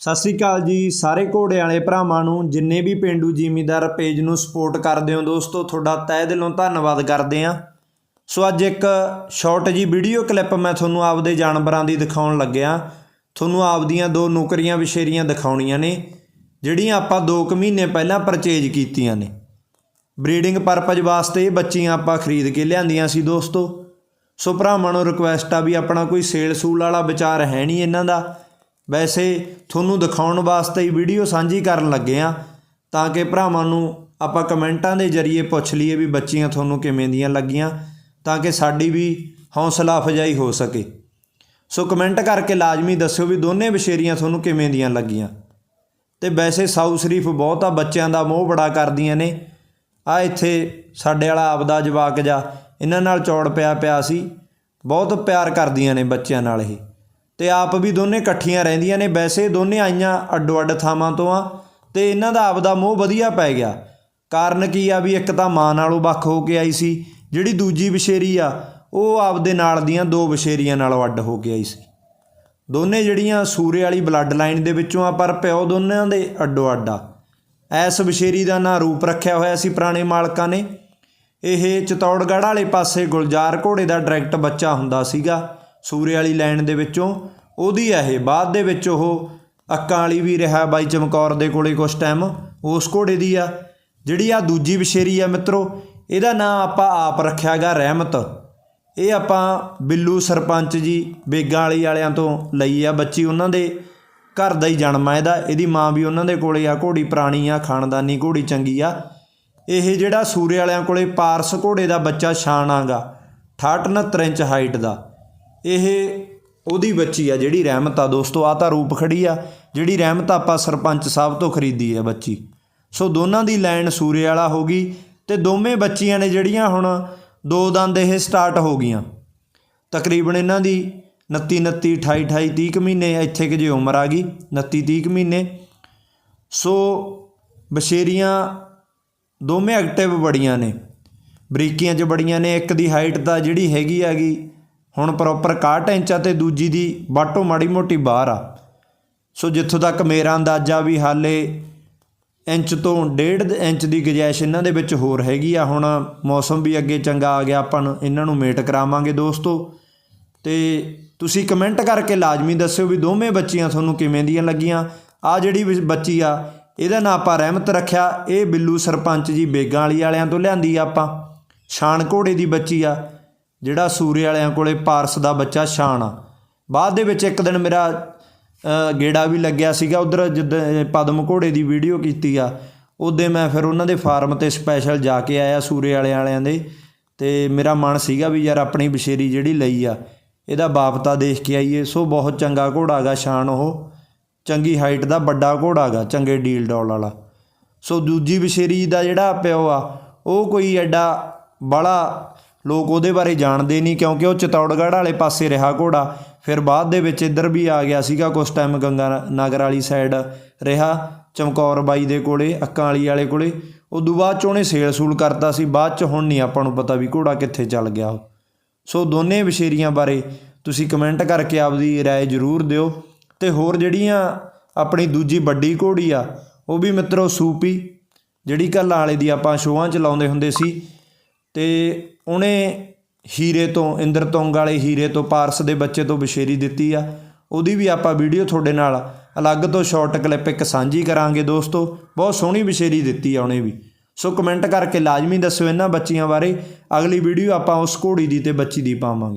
ਸਤਿ ਸ੍ਰੀ ਅਕਾਲ ਜੀ ਸਾਰੇ ਘੋੜੇ ਵਾਲੇ ਭਰਾਵਾਂ ਨੂੰ, ਜਿੰਨੇ ਵੀ ਪਿੰਡੂ ਜ਼ਿਮੀਦਾਰ ਪੇਜ ਨੂੰ ਸਪੋਰਟ ਕਰਦੇ ਹੋ ਦੋਸਤੋ, ਤੁਹਾਡਾ ਤਹਿ ਦਿਲੋਂ ਧੰਨਵਾਦ ਕਰਦੇ ਹਾਂ। ਸੋ ਅੱਜ ਇੱਕ ਸ਼ਾਰਟ ਜੀ ਵੀਡੀਓ ਕਲਿੱਪ ਮੈਂ ਤੁਹਾਨੂੰ ਆਪਦੇ ਜਾਨਵਰਾਂ ਦੀ ਦਿਖਾਉਣ ਲੱਗਿਆ। ਤੁਹਾਨੂੰ ਆਪਦੀਆਂ ਦੋ ਨੌਕਰੀਆਂ ਵਿਸ਼ੇਰੀਆਂ ਦਿਖਾਉਣੀਆਂ ਨੇ, ਜਿਹੜੀਆਂ ਆਪਾਂ 2 ਕੁ ਮਹੀਨੇ ਪਹਿਲਾਂ ਪਰਚੇਜ ਕੀਤੀਆਂ ਨੇ। ਬਰੀਡਿੰਗ ਪਰਪਸ ਵਾਸਤੇ ਇਹ ਬੱਚੀਆਂ ਆਪਾਂ ਖਰੀਦ ਕੇ ਲਿਆਂਦੀਆਂ ਸੀ ਦੋਸਤੋ। ਸੋ ਭਰਾਵਾਂ ਨੂੰ ਰਿਕੁਐਸਟ ਆ ਵੀ ਆਪਣਾ ਕੋਈ ਸੇਲ ਸੂਲ ਵਾਲਾ ਵਿਚਾਰ ਹੈ ਨਹੀਂ ਇਹਨਾਂ ਦਾ। ਵੈਸੇ ਤੁਹਾਨੂੰ ਦਿਖਾਉਣ ਵਾਸਤੇ ਹੀ ਵੀਡੀਓ ਸਾਂਝੀ ਕਰਨ ਲੱਗੇ ਆ ਤਾਂ ਕਿ ਭਰਾਵਾਂ ਨੂੰ ਆਪਾਂ ਕਮੈਂਟਾਂ ਦੇ ਜ਼ਰੀਏ ਪੁੱਛ ਲਈਏ ਵੀ ਬੱਚੀਆਂ ਤੁਹਾਨੂੰ ਕਿਵੇਂ ਦੀਆਂ ਲੱਗੀਆਂ, ਤਾਂ ਕਿ ਸਾਡੀ ਵੀ ਹੌਸਲਾ ਅਫਜਾਈ ਹੋ ਸਕੇ। ਸੋ ਕਮੈਂਟ ਕਰਕੇ ਲਾਜ਼ਮੀ ਦੱਸਿਓ ਵੀ ਦੋਨੇ ਵਿਸ਼ੇਰੀਆਂ ਤੁਹਾਨੂੰ ਕਿਵੇਂ ਦੀਆਂ ਲੱਗੀਆਂ। ਤੇ ਵੈਸੇ ਸਾਊ ਸ਼ਰੀਫ ਬਹੁਤਾ ਬੱਚਿਆਂ ਦਾ ਮੋਹ ਬੜਾ ਕਰਦੀਆਂ ਨੇ। ਆ ਇੱਥੇ ਸਾਡੇ ਵਾਲਾ ਆਪਦਾ ਜਵਾਕ ਜਾ ਇਹਨਾਂ ਨਾਲ ਚੌੜ ਪਿਆ ਪਿਆ ਸੀ, ਬਹੁਤ ਪਿਆਰ ਕਰਦੀਆਂ ਨੇ ਬੱਚਿਆਂ ਨਾਲ ਇਹ। ਤੇ ਆਪ ਵੀ ਦੋਨੇ ਇਕੱਠੀਆਂ ਰਹਿੰਦੀਆਂ ਨੇ। ਵੈਸੇ ਦੋਨੇ ਆਈਆਂ ਅੱਡੋ ਅੱਡ ਥਾਵਾਂ ਤੋਂ ਆ ਤੇ ਇਹਨਾਂ ਦਾ ਆਪਦਾ ਮੋਹ ਵਧੀਆ ਪੈ ਗਿਆ। ਕਾਰਨ ਕੀ ਆ ਵੀ ਇੱਕ ਤਾਂ ਮਾਂ ਨਾਲੋਂ ਵੱਖ ਹੋ ਕੇ ਆਈ ਸੀ, ਜਿਹੜੀ ਦੂਜੀ ਵਿਸ਼ੇਰੀ ਆ, ਉਹ ਆਪਦੇ ਨਾਲ ਦੀਆਂ ਦੋ ਵਿਸ਼ੇਰੀਆਂ ਨਾਲੋਂ ਅੱਡ ਹੋ ਕੇ ਆਈ ਸੀ। ਦੋਨੇ ਜਿਹੜੀਆਂ ਸੂਰੇ ਵਾਲੀ ਬਲੱਡ ਲਾਈਨ ਦੇ ਵਿੱਚੋਂ ਆ, ਪਰ ਪਿਓ ਦੋਨਾਂ ਦੇ ਅੱਡੋ ਅੱਡ ਆ। ਐਸ ਵਿਸ਼ੇਰੀ ਦਾ ਨਾਂ ਰੂਪ ਰੱਖਿਆ ਹੋਇਆ ਸੀ ਪੁਰਾਣੇ ਮਾਲਕਾਂ ਨੇ। ਇਹ ਚਤੌੜਗੜ੍ਹ ਵਾਲੇ ਪਾਸੇ ਗੁਲਜ਼ਾਰ ਘੋੜੇ ਦਾ ਡਾਇਰੈਕਟ ਬੱਚਾ ਹੁੰਦਾ ਸੀਗਾ। ਸੂਰੇ ਵਾਲੀ ਲਾਈਨ ਦੇ ਵਿੱਚੋਂ, ਉਹਦੀ ਆ ਇਹ, ਬਾਅਦ ਦੇ ਵਿੱਚ ਉਹ ਅੱਕਾਂ ਵਾਲੀ ਵੀ ਰਿਹਾ ਬਾਈ ਚਮਕੌਰ ਦੇ ਕੋਲੇ ਕੁਛ ਟਾਈਮ ਉਸ ਘੋੜੇ ਦੀ ਆ। ਜਿਹੜੀ ਆ ਦੂਜੀ ਵਿਸ਼ੇਰੀ ਆ ਮਿੱਤਰੋ, ਇਹਦਾ ਨਾਂ ਆਪਾਂ ਆਪ ਰੱਖਿਆਗਾ ਰਹਿਮਤ। ਇਹ ਆਪਾਂ ਬਿੱਲੂ ਸਰਪੰਚ ਜੀ, ਬੇਗਾਂ ਵਾਲੀ ਵਾਲਿਆਂ ਤੋਂ ਲਈ ਆ ਬੱਚੀ ਉਹਨਾਂ ਦੇ ਘਰ ਦਾ ਹੀ ਜਨਮ ਆ ਇਹਦਾ। ਇਹਦੀ ਮਾਂ ਵੀ ਉਹਨਾਂ ਦੇ ਕੋਲੇ ਆ, ਘੋੜੀ ਪੁਰਾਣੀ ਆ, ਖਾਨਦਾਨੀ ਘੋੜੀ ਚੰਗੀ ਆ। ਇਹ ਜਿਹੜਾ ਸੂਰੇ ਵਾਲਿਆਂ ਕੋਲੇ ਪਾਰਸ ਘੋੜੇ ਦਾ ਬੱਚਾ ਸ਼ਾਨ ਆਗਾ 68 69 ਇੰਚ ਹਾਈਟ ਦਾ। ਇਹ ਉਹਦੀ ਬੱਚੀ ਆ ਜਿਹੜੀ ਰਹਿਮਤ ਆ ਦੋਸਤੋ ਆ ਤਾਂ ਰੂਪ ਖੜੀ ਆ, ਜਿਹੜੀ ਰਹਿਮਤ ਆਪਾਂ ਸਰਪੰਚ ਸਾਹਿਬ ਤੋਂ ਖਰੀਦੀ ਆ ਬੱਚੀ। ਸੋ ਦੋਨਾਂ ਦੀ ਲਾਈਨ ਸੂਰੇ ਵਾਲਾ ਹੋ ਗਈ ਤੇ ਦੋਵੇਂ ਬੱਚੀਆਂ ਨੇ ਜਿਹੜੀਆਂ ਹੁਣ ਦੋ ਦੰਦ ਇਹ ਸਟਾਰਟ ਹੋ ਗਈਆਂ। ਤਕਰੀਬਨ ਇਹਨਾਂ ਦੀ 29 29 28 28 30 ਕੁ ਮਹੀਨੇ ਇੱਥੇ ਕਿ ਜੇ ਉਮਰ ਆ ਗਈ 29 30 ਕੁ ਮਹੀਨੇ। ਸੋ ਬਸ਼ੇਰੀਆਂ ਦੋਵੇਂ ਐਕਟਿਵ ਬੜੀਆਂ ਨੇ, ਬਰੀਕੀਆਂ 'ਚ ਬੜੀਆਂ ਨੇ, ਇੱਕ ਦੀ ਹਾਈਟ ਤਾਂ ਜਿਹੜੀ ਹੈਗੀ ਹੈਗੀ ਹੁਣ ਪ੍ਰੋਪਰ 61 ਇੰਚ ਆ ਤੇ ਦੂਜੀ ਦੀ ਬਾਟੋ ਮਾੜੀ ਮੋਟੀ ਬਾਹਰ ਆ। ਸੋ ਜਿੱਥੋਂ ਤੱਕ ਮੇਰਾ ਅੰਦਾਜ਼ਾ ਵੀ ਹਾਲੇ ਇੰਚ ਤੋਂ 1.5 ਇੰਚ ਦੀ ਗੁੰਜਾਇਸ਼ ਇਹਨਾਂ ਦੇ ਵਿੱਚ ਹੋਰ ਹੈਗੀ ਆ। ਹੁਣ ਮੌਸਮ ਵੀ ਅੱਗੇ ਚੰਗਾ ਆ ਗਿਆ, ਆਪਾਂ ਨੂੰ ਇਹਨਾਂ ਨੂੰ ਮੇਟ ਕਰਾਵਾਂਗੇ ਦੋਸਤੋ। ਤੇ ਤੁਸੀਂ ਕਮੈਂਟ ਕਰਕੇ ਲਾਜ਼ਮੀ ਦੱਸਿਓ ਵੀ ਦੋਵੇਂ ਬੱਚੀਆਂ ਤੁਹਾਨੂੰ ਕਿਵੇਂ ਦੀਆਂ ਲੱਗੀਆਂ। ਆ ਜਿਹੜੀ ਵੀ ਬੱਚੀ ਆ, ਇਹਦਾ ਨਾਂ ਆਪਾਂ ਰਹਿਮਤ ਰੱਖਿਆ। ਇਹ ਬਿੱਲੂ ਸਰਪੰਚ ਜੀ ਬੇਗਾਂ ਵਾਲੀ ਵਾਲਿਆਂ ਤੋਂ ਲਿਆਂਦੀ ਆ ਆਪਾਂ। ਸ਼ਾਨ ਘੋੜੇ ਦੀ ਬੱਚੀ ਆ। ਜਿਹੜਾ ਸੂਰੇ ਵਾਲਿਆਂ ਕੋਲੇ ਪਾਰਸ ਦਾ ਬੱਚਾ ਸ਼ਾਨ ਆ। ਬਾਅਦ ਦੇ ਵਿੱਚ ਇੱਕ ਦਿਨ ਮੇਰਾ ਗੇੜਾ ਵੀ ਲੱਗਿਆ ਸੀਗਾ ਉਧਰ, ਜਿੱਦਾਂ, ਪਦਮ ਘੋੜੇ ਦੀ ਵੀਡੀਓ ਕੀਤੀ ਆ। ਉਹਦੇ ਮੈਂ ਫਿਰ ਉਹਨਾਂ ਦੇ ਫਾਰਮ ਤੇ ਸਪੈਸ਼ਲ ਜਾ ਕੇ ਆਇਆ ਸੂਰੇ ਵਾਲੇ ਵਾਲਿਆਂ ਦੇ। ਤੇ ਮੇਰਾ ਮਨ ਸੀਗਾ ਵੀ ਯਾਰ ਆਪਣੀ ਬਸ਼ੇਰੀ ਜਿਹੜੀ ਲਈ ਆ, ਇਹਦਾ ਬਾਪਤਾ ਦੇਖ ਕੇ ਆਈਏ। ਸੋ ਬਹੁਤ ਚੰਗਾ ਘੋੜਾ ਗਾ, ਸ਼ਾਨ ਉਹ। ਚੰਗੀ ਹਾਈਟ ਦਾ ਵੱਡਾ ਘੋੜਾ ਗਾ, ਚੰਗੇ ਡੀਲ ਡੌਲ ਵਾਲਾ। ਸੋ ਦੂਜੀ ਬਸ਼ੇਰੀ ਦਾ ਜਿਹੜਾ ਪਿਓ ਆ, ਉਹ ਕੋਈ ਐਡਾ ਬੜਾ ਲੋਕ ਉਹਦੇ ਬਾਰੇ ਜਾਣਦੇ ਨਹੀਂ ਕਿਉਂਕਿ ਉਹ ਚਤੌੜਗੜ੍ਹ ਵਾਲੇ ਪਾਸੇ ਰਿਹਾ ਘੋੜਾ ਫਿਰ ਬਾਅਦ ਦੇ ਵਿੱਚ ਇੱਧਰ ਵੀ ਆ ਗਿਆ ਸੀਗਾ ਕੁਛ ਟਾਈਮ ਗੰਗਾ ਨਗਰ ਵਾਲੀ ਸਾਈਡ ਰਿਹਾ ਚਮਕੌਰ ਬਾਈ ਦੇ ਕੋਲੇ ਅੱਕਾਂ ਵਾਲੀ ਵਾਲੇ ਕੋਲੇ ਉਦੋਂ ਬਾਅਦ ਚ ਉਹਨੇ ਸੇਲ ਸੂਲ ਕਰਤਾ ਸੀ ਬਾਅਦ ਚ ਹੁਣ ਨਹੀਂ ਆਪਾਂ ਨੂੰ ਪਤਾ ਵੀ ਘੋੜਾ ਕਿੱਥੇ ਚੱਲ ਗਿਆ ਉਹ ਸੋ ਦੋਨੇ ਵਿਸ਼ੇਰੀਆਂ ਬਾਰੇ ਤੁਸੀਂ ਕਮੈਂਟ ਕਰਕੇ ਆਪਦੀ رائے ਜ਼ਰੂਰ ਦਿਓ ਤੇ ਹੋਰ ਜਿਹੜੀਆਂ ਆਪਣੀ ਦੂਜੀ ਵੱਡੀ ਘੋੜੀ ਆ ਉਹ ਵੀ ਮਿੱਤਰੋ ਸੂਪੀ ਜਿਹੜੀ ਕੱਲ੍ਹ ਵਾਲੇ ਦੀ ਆਪਾਂ ਸ਼ੋਆਂ 'ਚ ਲਾਉਂਦੇ ਹੁੰਦੇ ਸੀ ਤੇ ਉਹਨੇ ਹੀਰੇ ਤੋਂ, ਇੰਦਰ ਤੋਂਗ ਵਾਲੇ ਹੀਰੇ ਤੋਂ, ਪਾਰਸ ਦੇ ਬੱਚੇ ਤੋਂ ਬਸ਼ੇਰੀ ਦਿੱਤੀ ਆ। ਉਹਦੀ ਵੀ ਆਪਾਂ ਵੀਡੀਓ ਤੁਹਾਡੇ ਨਾਲ ਅਲੱਗ ਤੋਂ ਸ਼ਾਰਟ ਕਲਿੱਪ ਇੱਕ ਸਾਂਝੀ ਕਰਾਂਗੇ ਦੋਸਤੋ। ਬਹੁਤ ਸੋਹਣੀ ਬਸ਼ੇਰੀ ਦਿੱਤੀ ਆ ਉਹਨੇ ਵੀ। ਸੋ ਕਮੈਂਟ ਕਰਕੇ ਲਾਜ਼ਮੀ ਦੱਸਿਓ ਇਹਨਾਂ ਬੱਚੀਆਂ ਬਾਰੇ। ਅਗਲੀ ਵੀਡੀਓ ਆਪਾਂ ਉਸ ਘੋੜੀ ਦੀ ਤੇ ਬੱਚੀ ਦੀ ਪਾਵਾਂਗੇ।